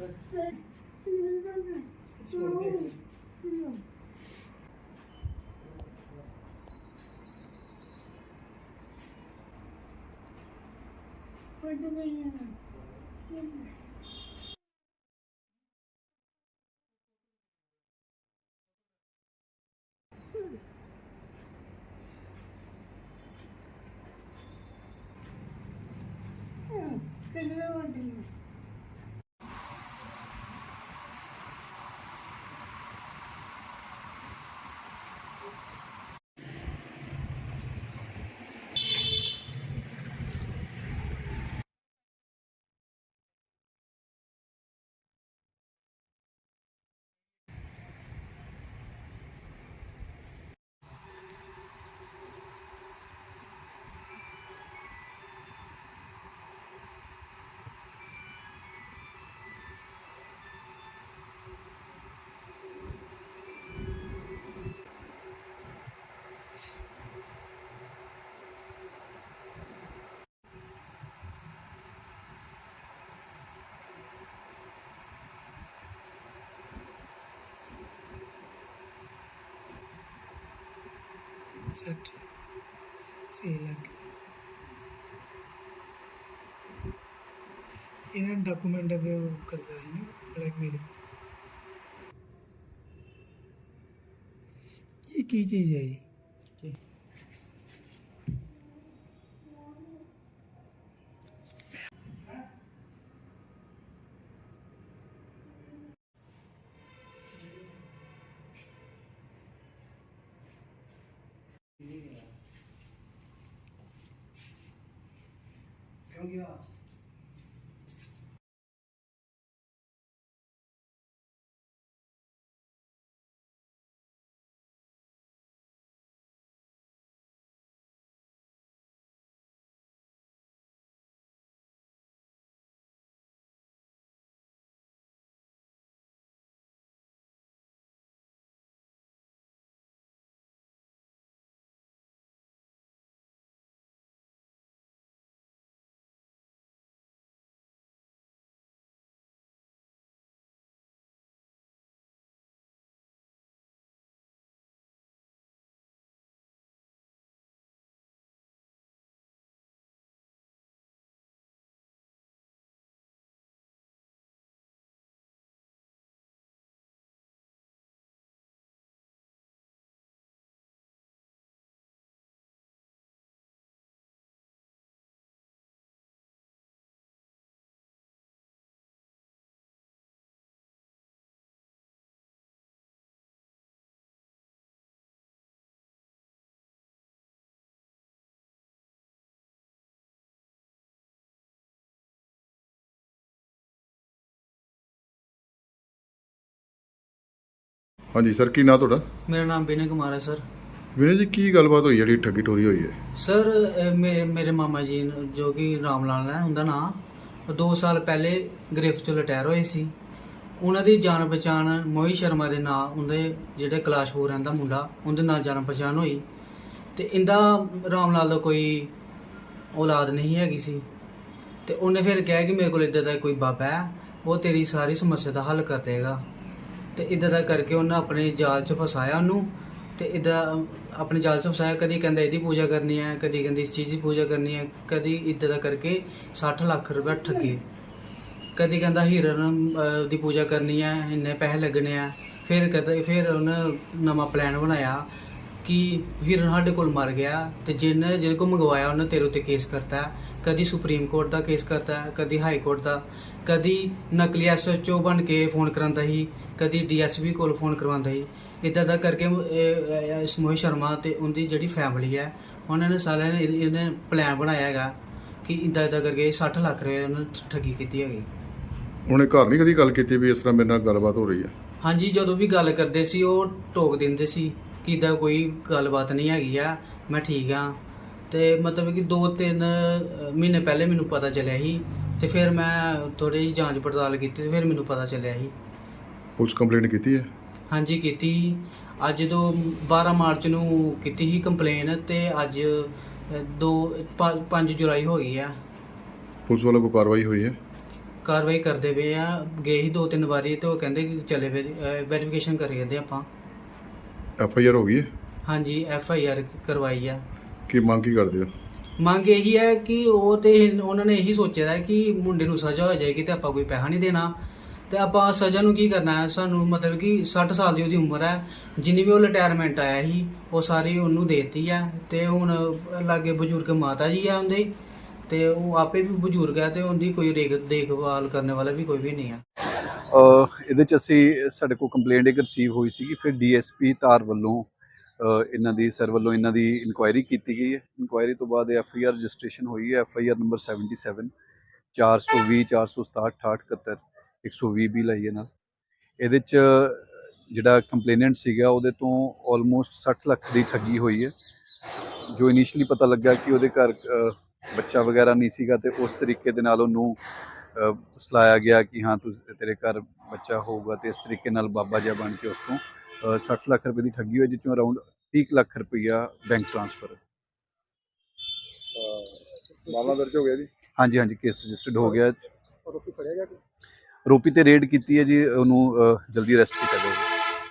What do we have? ਦੇ ਸੇ ਲੱਗ ਇਹਨਾਂ ਡਾਕੂਮੈਂਟ ਦੇ ਉਹ ਕਰਦਾ ਹੈ ਨਾ ਬਲੈਕਮੇਲਿੰਗ ਇਹ ਕੀ ਚੀਜ਼ ਹੈ ਜੀ? ਕਿਉਂ ਗਿਆ ਹਾਂਜੀ ਸਰ ਕੀ ਨਾਂ ਤੁਹਾਡਾ? ਮੇਰਾ ਨਾਮ ਬਿਨੇ ਕੁਮਾਰ ਹੈ ਸਰ। ਵੀਰੇ ਜੀ ਕੀ ਗੱਲਬਾਤ ਹੋਈ ਜਿਹੜੀ ਠੱਗੀ ਟੋਰੀ ਹੋਈ ਹੈ? ਸਰ ਇਹ ਮੇ- ਮੇਰੇ ਮਾਮਾ ਜੀ ਨੂੰ, ਜੋ ਕਿ ਰਾਮ ਲਾਲ ਹੈ ਉਹਦਾ ਨਾਮ 2 ਸਾਲ ਪਹਿਲੇ ਗ੍ਰਿਫਤ ਚੋਂ ਰਿਟਾਇਰ ਹੋਏ ਸੀ। ਉਹਨਾਂ ਦੀ ਜਾਣ ਪਛਾਣ ਮੋਹਿਤ ਸ਼ਰਮਾ ਦੇ ਨਾਂ ਉਹਦੇ ਜਿਹੜੇ ਕਲਾਸ਼ ਹੋ ਰਹਿੰਦਾ ਮੁੰਡਾ ਉਹਦੇ ਨਾਲ ਜਾਣ ਪਛਾਣ ਹੋਈ। ਤੇ ਇੰਦਾ ਰਾਮ ਲਾਲ ਦਾ ਕੋਈ ਔਲਾਦ ਨਹੀਂ ਹੈਗੀ ਸੀ। ਤੇ ਉਹਨੇ ਫਿਰ ਕਿਹਾ ਕਿ ਮੇਰੇ ਕੋਲ ਇਦਾਂ ਦਾ ਕੋਈ ਬਾਬਾ ਹੈ ਉਹ ਤੇਰੀ ਸਾਰੀ ਸਮੱਸਿਆ ਦਾ ਹੱਲ ਕਰ ਦੇਗਾ। ਤੇ ਇਦਾਂ ਦਾ ਕਰਕੇ ਉਹਨਾਂ ਆਪਣੇ ਜਾਲ 'ਚ ਫਸਾਇਆ ਉਹਨੂੰ ਤੇ ਇਦਾਂ ਆਪਣੇ ਜਾਲ 'ਚ ਫਸਾਇਆ, ਕਦੀ ਕਹਿੰਦਾ ਇਹਦੀ ਪੂਜਾ ਕਰਨੀ ਹੈ, ਕਦੀ ਕਹਿੰਦੀ ਇਸ ਚੀਜ਼ ਦੀ ਪੂਜਾ ਕਰਨੀ ਹੈ, ਕਦੀ ਇਦਾਂ ਦਾ ਕਰਕੇ 60 ਲੱਖ ਰੁਪਏ ਠੱਗੇ। ਕਦੀ ਕਹਿੰਦਾ ਹੀਰਨ ਦੀ ਪੂਜਾ ਕਰਨੀ ਹੈ, ਇੰਨੇ ਪੈਸੇ ਲੱਗਣੇ ਆ। ਫਿਰ ਕਦੇ ਫਿਰ ਉਹਨੇ ਨਵਾਂ ਪਲਾਨ ਬਣਾਇਆ ਕਿ ਹੀਰਨ ਸਾਡੇ ਕੋਲ ਮਰ ਗਿਆ ਤੇ ਜਿਹਨੇ, ਜਿਹਦੇ ਕੋਲ ਮੰਗਵਾਇਆ, ਉਹਨੇ ਤੇਰੇ ਉੱਤੇ ਕੇਸ ਕਰਤਾ ਕਦੀ ਸੁਪਰੀਮ ਕੋਰਟ ਦਾ ਕੇਸ ਕਰਤਾ ਕਦੀ ਹਾਈ ਕੋਰਟ ਦਾ। ਕਦੀ ਨਕਲੀ ਐਸਐਚਓ ਬਣ ਕੇ ਫੋਨ ਕਰਾਂਦਾ ਸੀ। ਕਦੀ ਡੀਐਸਪੀ ਕੋਲ ਫੋਨ ਕਰਵਾਉਂਦਾ ਸੀ। ਇਦਾਂ ਦਾ ਕਰਕੇ ਇਹ- ਇਹ- ਇਸ ਮੋਹਿਤ ਸ਼ਰਮਾ ਤੇ ਉਹਦੀ ਜਿਹੜੀ ਫੈਮਿਲੀ ਹੈ ਉਹਨਾਂ ਨੇ ਸਾਰਿਆਂ ਨੇ ਇਹ- ਇਹਨੇ ਪਲਾਨ ਬਣਾਇਆ ਹੈਗਾ ਕਿ ਇਦਾਂ ਇਦਾਂ ਕਰਕੇ 60 ਲੱਖ ਰੁਪਏ ਉਹਨਾਂ ਠੱਗੀ ਕੀਤੀ ਹੈਗੀ। ਉਹਨੇ ਘਰ ਨਹੀਂ ਕਦੀ ਗੱਲ ਕੀਤੀ ਵੀ ਇਸ ਤਰ੍ਹਾਂ ਮੇਰੇ ਨਾਲ ਗੱਲਬਾਤ ਹੋ ਰਹੀ ਹੈ? ਹਾਂਜੀ ਜਦੋਂ ਵੀ ਗੱਲ ਕਰਦੇ ਸੀ ਉਹ ਟੋਕ ਦਿੰਦੇ ਸੀ ਕਿ ਇਦਾਂ ਕੋਈ ਗੱਲਬਾਤ ਨਹੀਂ ਹੈਗੀ ਆ ਮੈਂ ਠੀਕ ਆ ਤੇ ਮਤਲਬ ਕਿ 2-3 ਮਹੀਨੇ ਪਹਿਲੇ ਮੈਨੂੰ ਪਤਾ ਚੱਲਿਆ ਸੀ ਤੇ ਫਿਰ ਮੈਂ ਥੋੜੀ ਜਿਹੀ ਜਾਂਚ ਪੜਤਾਲ ਕੀਤੀ ਤੇ ਫਿਰ ਮੈਨੂੰ ਪਤਾ ਚੱਲਿਆ ਸੀ। ਪੁਲਿਸ ਕੰਪਲੇਂਟ ਕੀਤੀ ਹੈ? ਹਾਂਜੀ ਕੀਤੀ। ਅੱਜ ਤੋਂ 12 ਮਾਰਚ ਨੂੰ ਕੀਤੀ ਸੀ ਕੰਪਲੇਨ ਤੇ ਅੱਜ 2 5 ਜੁਲਾਈ ਹੋ ਗਈ ਆ। ਪੁਲਿਸ ਵੱਲੋਂ ਕੋਈ ਕਾਰਵਾਈ ਹੋਈ ਹੈ? ਕਾਰਵਾਈ ਕਰਦੇ ਪਏ ਆ। ਗਏ ਸੀ ਦੋ ਤਿੰਨ ਵਾਰੀ ਤੇ ਉਹ ਕਹਿੰਦੇ ਕਿ ਚਲੇ ਵੈਰੀਫਿਕੇਸ਼ਨ ਕਰੀ ਜਾਂਦੇ ਆਪਾਂ। ਐਫ ਆਈ ਆਰ ਹੋ ਗਈ ਹੈ? ਹਾਂਜੀ ਐਫ ਆਈ ਆਰ ਕਰਵਾਈ ਆ। ਕੀ ਮੰਗ ਕੀ ਕਰਦੇ ਹੋ? ਮੰਗ ਇਹੀ ਹੈ ਕਿ ਉਹ ਤੇ ਉਹਨਾਂ ਨੇ ਇਹੀ ਸੋਚਿਆ ਕਿ ਮੁੰਡੇ ਨੂੰ ਸਜ਼ਾ ਹੋ ਜਾਏਗੀ ਤੇ ਆਪਾਂ ਕੋਈ ਪੈਸਾ ਨਹੀਂ ਦੇਣਾ। ਤੇ ਆਪਾਂ ਸਜ਼ਾ ਨੂੰ ਕੀ ਕਰਨਾ ਹੈ? ਸਾਨੂੰ ਮਤਲਬ ਕਿ 60 ਸਾਲ ਦੀ ਉਹਦੀ ਉਮਰ ਹੈ। ਜਿੰਨੀ ਵੀ ਉਹ ਰਿਟਾਇਰਮੈਂਟ ਆਇਆ ਸੀ, ਉਹ ਸਾਰੀ ਉਹਨੂੰ ਦੇਤੀ ਆ ਤੇ ਹੁਣ ਲਾਗੇ ਬਜ਼ੁਰਗ ਮਾਤਾ ਜੀ ਆ ਉਹਦੇ। ਤੇ ਉਹ ਆਪੇ ਵੀ ਬਜ਼ੁਰਗ ਹੈ ਤੇ ਉਹਦੀ ਕੋਈ ਦੇਖ ਦੇਖਭਾਲ ਕਰਨ ਵਾਲਾ ਵੀ ਕੋਈ ਵੀ ਨਹੀਂ ਆ। ਇਹਦੇ ਚ ਅਸੀਂ ਸਾਡੇ ਕੋਲ ਕੰਪਲੇਂਟ ਇੱਕ ਰਿਸੀਵ ਹੋਈ ਸੀ ਕਿ ਫਿਰ ਡੀਐਸਪੀ ਧਾਰ ਵੱਲੋਂ ਇਹਨਾਂ ਦੀ ਸਰ ਵੱਲੋਂ ਇਹਨਾਂ ਦੀ ਇਨਕੁਆਇਰੀ ਕੀਤੀ ਗਈ ਹੈ। ਇਨਕੁਆਇਰੀ ਤੋਂ ਬਾਅਦ ਐਫ ਆਈ ਆਰ ਰਜਿਸਟ੍ਰੇਸ਼ਨ ਹੋਈ ਹੈ। ਐਫ ਆਈ ਆਰ ਨੰਬਰ 77 420 467 68 120 ਵੀ ਲਈ ਹੈ ਨਾਲ। ਇਹਦੇ ਚ ਜਿਹੜਾ ਕੰਪਲੇਨੈਂਟ ਸੀਗਾ ਉਹਦੇ ਤੋਂ ਆਲਮੋਸਟ 60 ਲੱਖ ਦੀ ਠੱਗੀ ਹੋਈ ਹੈ। ਜੋ ਇਨੀਸ਼ੀਅਲੀ ਪਤਾ ਲੱਗਾ ਕਿ ਉਹਦੇ ਘਰ ਬੱਚਾ ਵਗੈਰਾ ਨਹੀਂ ਸੀਗਾ ਤੇ ਉਸ ਤਰੀਕੇ ਦੇ ਨਾਲ ਉਹਨੂੰ ਸਲਾਇਆ ਗਿਆ ਕਿ ਹਾਂ ਤੂੰ ਤੇਰੇ ਘਰ ਬੱਚਾ ਹੋਊਗਾ ਤੇ ਇਸ ਤਰੀਕੇ ਨਾਲ ਬਾਬਾ ਜਿਹਾ ਬਣ ਕੇ ਉਸ ਤੋਂ ਅਹ, 60 ਲੱਖ ਰੁਪਏ ਦੀ ਠੱਗੀ ਹੋਈ ਜਿਸ ਚੋਂ ਅਰਾਊਂਡ 30 ਲੱਖ ਰੁਪਈਆ ਬੈਂਕ ਟ੍ਰਾਂਸਫਰ ਮਾਮਲਾ ਦਰਜ ਹੋ ਗਿਆ ਜੀ? ਹਾਂਜੀ ਹਾਂਜੀ ਕੇਸ ਰਜਿਸਟਰਡ ਹੋ ਗਿਆ। ਰੋਪੀ ਫੜਿਆ ਗਿਆ ਰੋਪੀ ਤੇ ਰੇਡ ਕੀਤੀ ਹੈ ਜੀ ਉਹਨੂੰ ਜਲਦੀ ਅਰੈਸਟ ਕੀਤਾ ਜਾਊਗਾ।